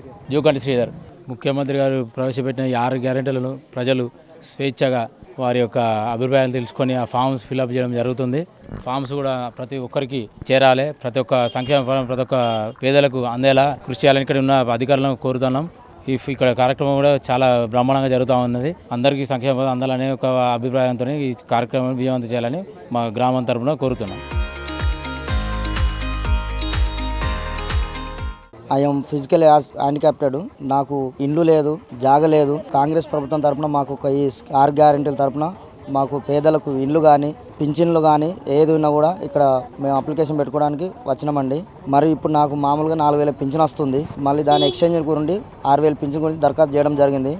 పేరు శ్రీధర్. ముఖ్యమంత్రి గారు ప్రవేశపెట్టిన ఈ ఆరు గ్యారెంటీలను ప్రజలు స్వేచ్ఛగా వారి యొక్క అభిప్రాయాలు తెలుసుకొని ఆ ఫామ్స్ ఫిల్అప్ చేయడం జరుగుతుంది. ఫామ్స్ కూడా ప్రతి ఒక్కరికి చేరాలి. ప్రతి ఒక్క సంక్షేమ ఫలం ప్రతి ఒక్క పేదలకు అందేలా కృషి చేయాలని ఇక్కడ ఉన్న అధికారులను కోరుతున్నాం. ఈ ఇక్కడ కార్యక్రమం కూడా చాలా బ్రహ్మాండంగా జరుగుతూ ఉన్నది. అందరికీ సంక్షేమ పథకం అందాలనే ఒక అభిప్రాయంతో ఈ కార్యక్రమం విజయవంతం చేయాలని మా గ్రామం తరపున కోరుతున్నాం. I'm physical handicapped. నాకు ఇల్లు లేదు జాగ లేదు. కాంగ్రెస్ ప్రభుత్వం తరపున మాకు ఒక ఈ ఆర్ గ్యారెంటీల తరపున మాకు పేదలకు ఇల్లు కానీ పింఛన్లు కానీ ఏది ఉన్నా కూడా ఇక్కడ మేము అప్లికేషన్ పెట్టుకోవడానికి వచ్చినామండి. మరి ఇప్పుడు నాకు మామూలుగా నాలుగు వేల పింఛన్ వస్తుంది. మళ్ళీ దాని ఎక్స్చేంజ్ గురించి ఆరు వేల పింఛన్ గురించి దరఖాస్తు చేయడం జరిగింది.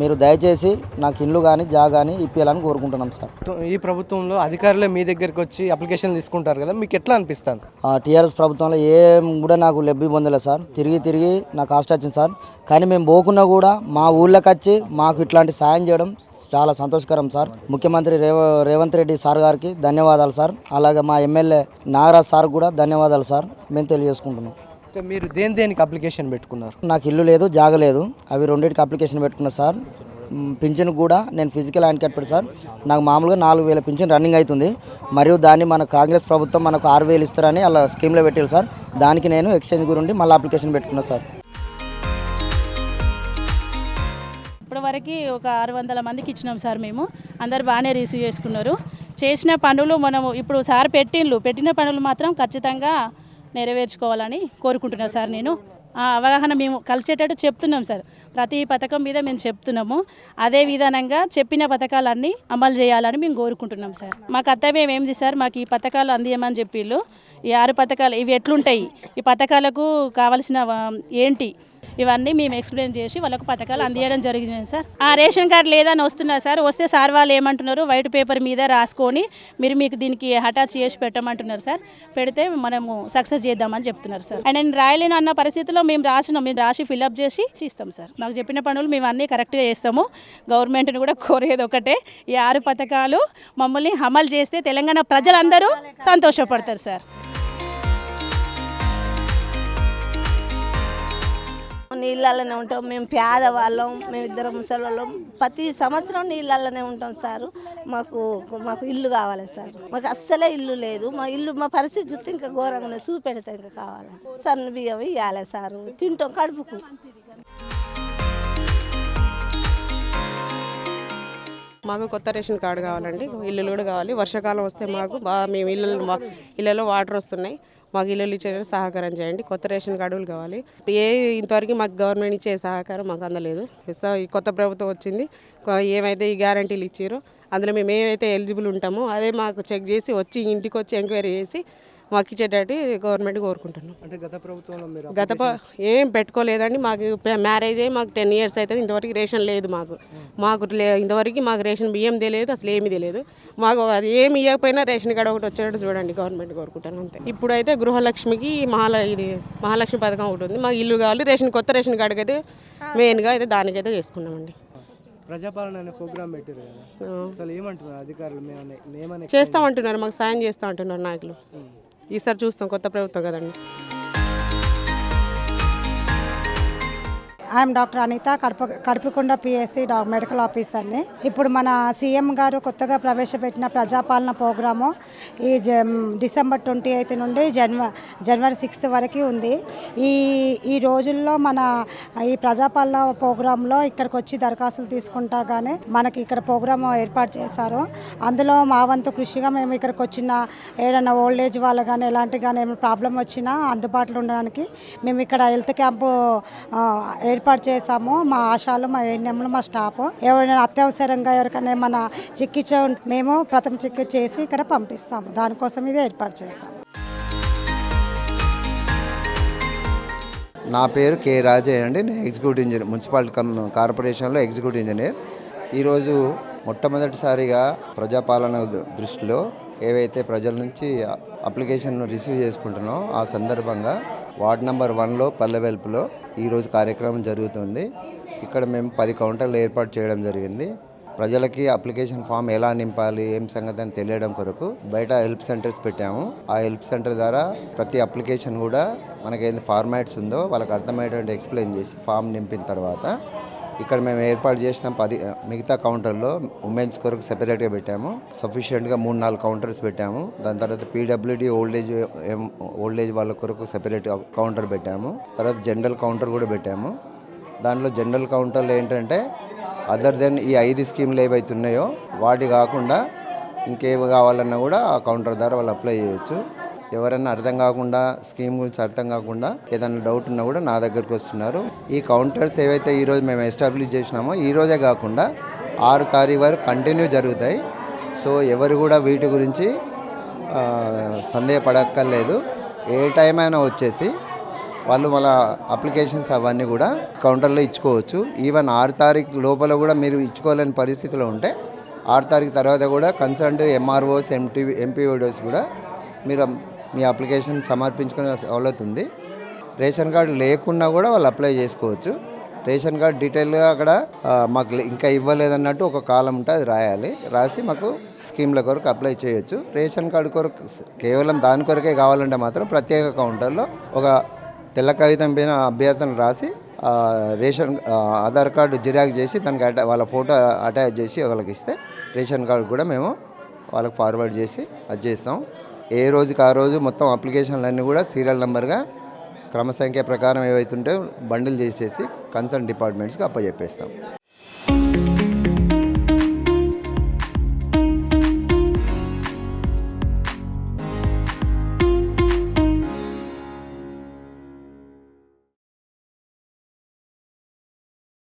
మీరు దయచేసి నాకు ఇల్లు కానీ జాగ కానీ ఇప్పించాలని కోరుకుంటున్నాం సార్. ఈ ప్రభుత్వంలో అధికారులే మీ దగ్గరికి వచ్చి అప్లికేషన్ తీసుకుంటారు కదా మీకు ఎట్లా అనిపిస్తుంది? టీఆర్ఎస్ ప్రభుత్వంలో ఏం కూడా నాకు లబ్ధి పొందలేదు సార్. తిరిగి తిరిగి నాకు కాస్ట్ వచ్చింది సార్. కానీ మేము పోకున్నా కూడా మా ఊళ్ళోకి వచ్చి మాకు ఇట్లాంటి సాయం చేయడం చాలా సంతోషకరం సార్. ముఖ్యమంత్రి రేవ రేవంత్ రెడ్డి సార్ గారికి ధన్యవాదాలు సార్. అలాగే మా ఎమ్మెల్యే నాగరాజ్ సార్ కూడా ధన్యవాదాలు సార్. మేము తెలియజేసుకుంటున్నాం. మీరు దేని దేనికి అప్లికేషన్ పెట్టుకున్నారు? నాకు ఇల్లు లేదు జాగలేదు అవి రెండింటికి అప్లికేషన్ పెట్టుకున్నా సార్. పింఛన్ కూడా నేను ఫిజికల్ హ్యాండిక్యాప్డ్ సార్. నాకు మామూలుగా నాలుగు వేల పింఛన్ రన్నింగ్ అవుతుంది. మరియు దాన్ని మన కాంగ్రెస్ ప్రభుత్వం మనకు ఆరు వేలు ఇస్తారని అలా స్కీమ్లో పెట్టారు సార్. దానికి నేను ఎక్స్చేంజ్ గురించి మళ్ళీ అప్లికేషన్ పెట్టుకున్నా సార్. ఇప్పటి వరకు ఒక ఆరు వందల మందికి ఇచ్చినాం సార్ మేము. అందరు బాగానే రిసీవ్ చేసుకున్నారు. చేసిన పనులు మనము ఇప్పుడు సార్ పెట్టిండ్లు. పెట్టిన పనులు మాత్రం ఖచ్చితంగా నెరవేర్చుకోవాలని కోరుకుంటున్నాను సార్ నేను. ఆ అవగాహన మేము కలిసేటట్టు చెప్తున్నాం సార్. ప్రతి పథకం మీద మేము చెప్తున్నాము. అదే విధానంగా చెప్పిన పథకాలన్నీ అమలు చేయాలని మేము కోరుకుంటున్నాం సార్. మా కర్తవ్యం ఏంది సార్? మాకు ఈ పథకాలు అందియమని చెప్పిళ్ళు. ఈ ఆరు పథకాలు ఇవి ఎట్లుంటాయి? ఈ పథకాలకు కావలసిన ఏంటి? ఇవన్నీ మేము ఎక్స్ప్లెయిన్ చేసి వాళ్ళకు పథకాలు అందియడం జరిగింది సార్. ఆ రేషన్ కార్డు లేదని వస్తున్నారు సార్ వస్తే సార్ వాళ్ళు ఏమంటున్నారు వైట్ పేపర్ మీద రాసుకొని మీరు మీకు దీనికి అటాచ్ చేసి పెట్టమంటున్నారు సార్. పెడితే మనము సక్సెస్ చేద్దామని చెప్తున్నారు సార్. అండ్ నేను రాయలేను అన్న పరిస్థితిలో మేము రాసినాం మేము రాసి ఫిల్అప్ చేసి ఇస్తాం సార్. మాకు చెప్పిన పనులు మేము అన్నీ కరెక్ట్గా చేస్తాము. గవర్నమెంట్ని కూడా కోరేది ఒకటే ఈ ఆరు పథకాలు మమ్మల్ని అమలు చేస్తే తెలంగాణ ప్రజలందరూ సంతోషపడతారు సార్. నీళ్ళలోనే ఉంటాం. మేము పేదవాళ్ళం మేము ఇద్దరం ముసలోళ్ళం. ప్రతి సంవత్సరం నీళ్ళలోనే ఉంటాం సార్. మాకు మాకు ఇల్లు కావాలి సార్. మాకు అస్సలే ఇల్లు లేదు. మా ఇల్లు మా పరిస్థితి చూస్తే ఇంకా ఘోరంగా చూపెడితే ఇంకా కావాలి. సన్న బియ్యం ఇవ్వాలి సారు. తింటాం కడుపుకు. మాకు కొత్త రేషన్ కార్డు కావాలండి. ఇల్లులు కూడా కావాలి. వర్షాకాలం వస్తే మాకు బాగా మేము ఇల్లు మా- ఇళ్ళలో వాటర్ వస్తున్నాయి. మాకు ఇళ్ళు ఇచ్చేటట్టు సహకారం చేయండి. కొత్త రేషన్ కార్డులు కావాలి. ఏ ఇంతవరకు మాకు గవర్నమెంట్ ఇచ్చే సహకారం మాకు అందలేదు. సో ఈ కొత్త ప్రభుత్వం వచ్చింది. ఏమైతే ఈ గ్యారంటీలు ఇచ్చారో అందులో మేము ఏమైతే ఎలిజిబుల్ ఉంటామో అదే మాకు చెక్ చేసి వచ్చి ఇంటికి వచ్చి ఎంక్వైరీ చేసి మాకు ఇచ్చేటట్టు గవర్నమెంట్ కోరుకుంటున్నాం. అంటే గత ప్రభుత్వంలో గత ఏం పెట్టుకోలేదండి. మాకు మ్యారేజ్ అయ్యి మాకు టెన్ ఇయర్స్ అవుతుంది ఇంతవరకు రేషన్ లేదు మాకు. మాకు ఇంతవరకు మాకు రేషన్ బియ్యం తెలియదు అసలు ఏమీ తెలియదు. మాకు అది ఏమి ఇవ్వకపోయినా రేషన్ కార్డు ఒకటి వచ్చేటట్టు చూడండి గవర్నమెంట్ కోరుకుంటాను అంతే. ఇప్పుడైతే గృహలక్ష్మికి మహాల ఇది మహాలక్ష్మి పథకం ఒకటి ఉంది. మాకు ఇల్లు కావాలి రేషన్ కొత్త రేషన్ కార్డుకి అయితే మెయిన్గా అయితే దానికైతే చేసుకున్నామండి. ప్రజాపాలన అనే ప్రోగ్రామ్ పెట్టారు కదా. అసలు ఏమంటున్నారు అధికారులు? మేమనే మేమనే చేస్తామంటున్నారు మాకు సాయం చేస్తా అంటున్నారు నాయకులు ఈసారి చూస్తాం కొత్త ప్రభుత్వం కదండి. I'm doctor Anitha Kadapa Kadapakonda PSC medical ఆఫీసర్ని. ఇప్పుడు మన సీఎం గారు కొత్తగా ప్రవేశపెట్టిన ప్రజాపాలన ప్రోగ్రాము ఈ డిసెంబర్ ట్వంటీ ఎయిత్ నుండి జనవ జనవరి సిక్స్త్ వరకు ఉంది. ఈ ఈ రోజుల్లో మన ఈ ప్రజాపాలన ప్రోగ్రాంలో ఇక్కడికి వచ్చి దరఖాస్తులు తీసుకుంటా కానీ మనకి ఇక్కడ ప్రోగ్రాం ఏర్పాటు చేశారు. అందులో మా వంతు కృషిగా మేము ఇక్కడికి వచ్చిన ఏదైనా ఓల్డ్ ఏజ్ వాళ్ళు కానీ ఎలాంటి కానీ ఏమైనా ప్రాబ్లం వచ్చినా అందుబాటులో ఉండడానికి మేము ఇక్కడ హెల్త్ క్యాంపు ఏర్పాటు చేశాము. మా ఆశాలు మా ఎన్ఎంలు మా స్టాఫ్. ఎవరైనా అత్యవసరంగా ఎవరికైనా ఏమైనా చికిత్స మేము ప్రథమ చికిత్స చేసి ఇక్కడ పంపిస్తాము. దానికోసం ఇది ఏర్పాటు చేశాము. నా పేరు కె రాజయ్య అండి. నేను ఎగ్జిక్యూటివ్ ఇంజనీర్ మున్సిపాలిటీ కమ్ కార్పొరేషన్లో ఎగ్జిక్యూటివ్ ఇంజనీర్. ఈరోజు మొట్టమొదటిసారిగా ప్రజాపాలన దృష్టిలో ఏవైతే ప్రజల నుంచి అప్లికేషన్ రిసీవ్ చేసుకుంటున్నామో ఆ సందర్భంగా వార్డ్ నెంబర్ వన్లో పల్లె వెలుపులో ఈరోజు కార్యక్రమం జరుగుతుంది. ఇక్కడ మేము పది కౌంటర్లు ఏర్పాటు చేయడం జరిగింది. ప్రజలకి అప్లికేషన్ ఫామ్ ఎలా నింపాలి ఏం సంగతి అని తెలియడం కొరకు బయట హెల్ప్ సెంటర్స్ పెట్టాము. ఆ హెల్ప్ సెంటర్ ద్వారా ప్రతి అప్లికేషన్ కూడా మనకేంది ఫార్మాట్స్ ఉందో వాళ్ళకి అర్థమయ్యేటువంటి ఎక్స్ప్లెయిన్ చేసి ఫామ్ నింపిన తర్వాత ఇక్కడ మేము ఏర్పాటు చేసిన పది మిగతా కౌంటర్లో ఉమెన్స్ కొరకు సెపరేట్గా పెట్టాము. సఫిషియెంట్గా మూడు నాలుగు కౌంటర్స్ పెట్టాము. దాని తర్వాత PWD old age old age వాళ్ళ కొరకు సెపరేట్ కౌంటర్ పెట్టాము. తర్వాత జనరల్ కౌంటర్ కూడా పెట్టాము. దాంట్లో జనరల్ కౌంటర్లో ఏంటంటే అదర్ దెన్ ఈ ఐదు స్కీమ్లు ఏవైతే ఉన్నాయో వాటి కాకుండా ఇంకేవి కావాలన్నా కూడా ఆ కౌంటర్ ద్వారా వాళ్ళు అప్లై చేయొచ్చు. ఎవరైనా అర్థం కాకుండా స్కీమ్ గురించి అర్థం కాకుండా ఏదైనా డౌట్ ఉన్నా కూడా నా దగ్గరకు వస్తున్నారు. ఈ కౌంటర్స్ ఏవైతే ఈరోజు మేము ఎస్టాబ్లిష్ చేసినామో ఈ రోజే కాకుండా ఆరు తారీఖు వరకు కంటిన్యూ జరుగుతాయి. సో ఎవరు కూడా వీటి గురించి సందేహపడక్కర్లేదు. ఏ టైం అయినా వచ్చేసి వాళ్ళు మన అప్లికేషన్స్ అవన్నీ కూడా కౌంటర్లో ఇచ్చుకోవచ్చు. ఈవెన్ ఆరు తారీఖు లోపల కూడా మీరు ఇచ్చుకోలేని పరిస్థితిలో ఉంటే ఆరు తారీఖు తర్వాత కూడా కన్సల్ట్ ఎంఆర్ఓస్ ఎంటీ ఎంపీఓడిఓస్ కూడా మీరు మీ అప్లికేషన్ సమర్పించుకునే సౌలత్ ఉంది. రేషన్ కార్డు లేకున్నా కూడా వాళ్ళు అప్లై చేసుకోవచ్చు. రేషన్ కార్డు డీటెయిల్గా అక్కడ మాకు ఇంకా ఇవ్వలేదన్నట్టు ఒక కాలం ఉంటే అది రాయాలి. రాసి మాకు స్కీమ్ల కొరకు అప్లై చేయొచ్చు. రేషన్ కార్డు కొరకు కేవలం దాని కొరకే కావాలంటే మాత్రం ప్రత్యేక కౌంటర్లో ఒక తెల్ల కాగితం పైన అభ్యర్థన రాసి రేషన్ ఆధార్ కార్డు జిరాక్స్ చేసి దానికి అటా వాళ్ళ ఫోటో అటాచ్ చేసి వాళ్ళకి ఇస్తే రేషన్ కార్డు కూడా మేము వాళ్ళకి ఫార్వర్డ్ చేసి అది చేస్తాం. ఏ రోజుకి ఆ రోజు మొత్తం అప్లికేషన్లన్నీ కూడా సీరియల్ నెంబర్గా క్రమసంఖ్య ప్రకారం ఏవైతుంటే బండిల్ చేసేసి కన్సర్న్ డిపార్ట్మెంట్స్కి అప్పచెప్పేస్తాం